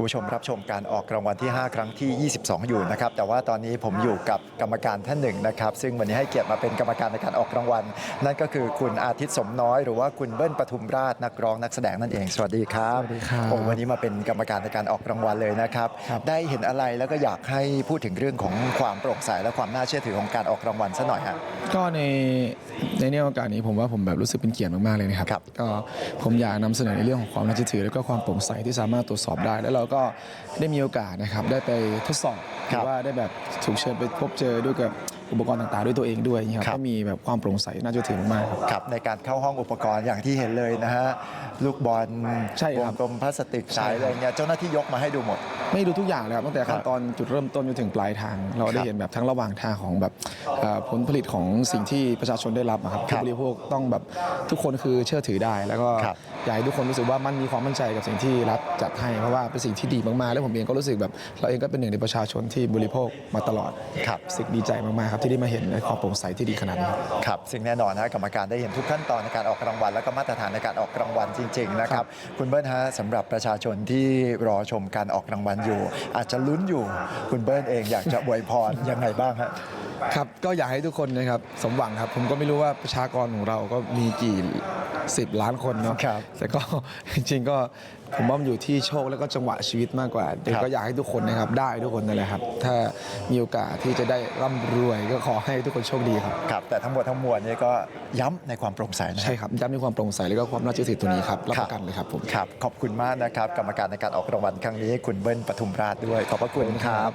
คุณผู้ชมรับชมการออกรางวัลที่ 5 ครั้งที่ 22 อยู่นะครับ แต่ว่าตอนนี้ผมอยู่กับกรรมการท่านหนึ่งนะครับ ซึ่งวันนี้ให้เกียรติมาเป็นกรรมการในการออกรางวัล นั่นก็คือคุณอาทิตย์สมน้อย หรือว่าคุณเบิ้ลปทุมราชนักร้องนักแสดงนั่นเอง สวัสดีครับสวัสดีครับโอ้วันนี้มาเป็นกรรมการในการออกรางวัลเลยนะครับ ครับได้เห็นอะไรแล้วก็อยากให้พูดถึงเรื่องของความโปร่งใสและความน่าเชื่อถือของการออกรางวัลซะหน่อยฮะ ก็ใน ในเนี่ยโอกาสนี้ผมว่าผมแบบรู้สึกเป็นเกียรติมากๆเลยนะครับครับ ก็ผมอยากนำเสนอในเรื่องของความน่าเชื่อถือ แล้วก็ความโปร่งใสที่สามารถตรวจสอบได้ แล้วเราก็ได้มีโอกาสนะครับได้ไปทดสอบหครัรืบอว่าได้แบบถูกเชิญไปพบเจอด้วยกับ อุปกรณ์ต่างๆ ด้วยตัวเองด้วยอย่างเงี้ยคครัรับบก็มีแบบความโปร่งใสน่าเชื่อถือมากๆครับ ครับในการเข้าห้องอุปกรณ์อย่างที่เห็นเลยนะฮะลูกบอลใช่วครังบกลมพลาสติกใช่สายครับ อะไรเงี้ยเจ้าหน้าที่ยกมาให้ดูหมด ไม่ดูทุกอย่างเลยครับตั้งแต่ขั้คนรับตอนจุดเริ่มต้นจนถึงปลายทาง เราครัได้บเห็นแบบทั้งระหว่างทางของแบบเอ่อผลผลิตของสิ่งที่ประชาชนได้รับอะครับครัที่บบริโภคต้องแบบทุกคนคือเชื่อถือได้ แล้วก็ครับ อยากให้ทุกคนรู้สึกว่ามันมีความมั่นใจกับสิ่งที่รัฐจัดให้เพราะว่าเป็นสิ่งที่ดีมากๆ แล้วผมเองก็รู้สึกแบบเราเองก็เป็นหนึ่งในประชาชนที่บริโภคมาตลอดครับ รู้สึกดีใจมากๆครับที่ได้มาเห็นในความโปร่งใสที่ดีขนาดนี้ครับครับซึ่งแน่นอนนะกรรมการได้เห็นทุกขั้นตอนในการออกรางวัล แล้วก็มาตรฐานในการออกรางวัลจริง ๆ นะครับ คุณเบิ้ลฮะสำหรับประชาชนที่รอชมการออกรางวัลอยู่ อาจจะลุ้นอยู่คุณเบิ้ลเองอยากจะอวยพรยังไงบ้างฮะ ครับก็อยากให้ทุกคนนะครับสมหวังครับ ผมก็ไม่รู้ว่าประชากรของเราก็มีกี่สิบล้านคนเนาะครับแต่ก็ จริงๆก็ผมว่ามันอยู่ที่โชคแล้วก็จังหวะชีวิตมากกว่าแต่ครับก็อยากให้ทุกคนนะครับได้ทุกคนนั่นแหละครับ ถ้ามีโอกาสที่จะได้ร่ำรวยก็ขอให้ทุกคนโชคดีครับ ครับแต่ทั้งหมดทั้งมวลเนี่ยก็ย้ำในความโปร่งใสนะใช่ครับย้ำในความโปร่งใสแล้วก็ความน่าเชื่อถือตัวนี้ครับรับประกันเลยครับผม ครับ ขอบคุณมากนะครับ กรรมการในการออกรางวัลครั้งนี้ คุณเบิ้ลปทุมราชด้วย ขอบพระคุณครับ